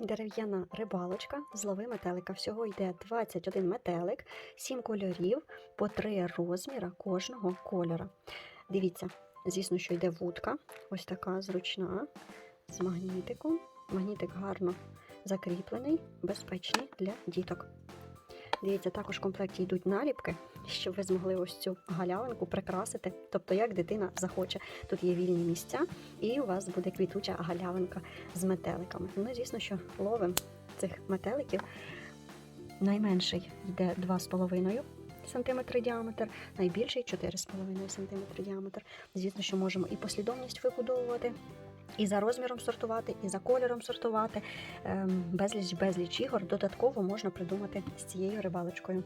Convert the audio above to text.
дерев'яна рибалочка, злови метелика. Всього йде 21 метелик, 7 кольорів по 3 розміра кожного кольора. Дивіться, звісно, що йде вудка, ось така зручна, з магнітиком. Магнітик гарно закріплений, безпечний для діток. Дивіться, також в комплекті йдуть наліпки, щоб ви змогли ось цю галявинку прикрасити, тобто як дитина захоче. Тут є вільні місця, і у вас буде квітуча галявинка з метеликами. Ну, звісно, що ловим цих метеликів. Найменший йде 2,5 см діаметр, найбільший 4,5 см діаметр. Звісно, що можемо і послідовність вибудовувати. І за розміром сортувати, і за кольором сортувати. Ем, Безліч безліч ігор додатково можна придумати з цією рибалочкою.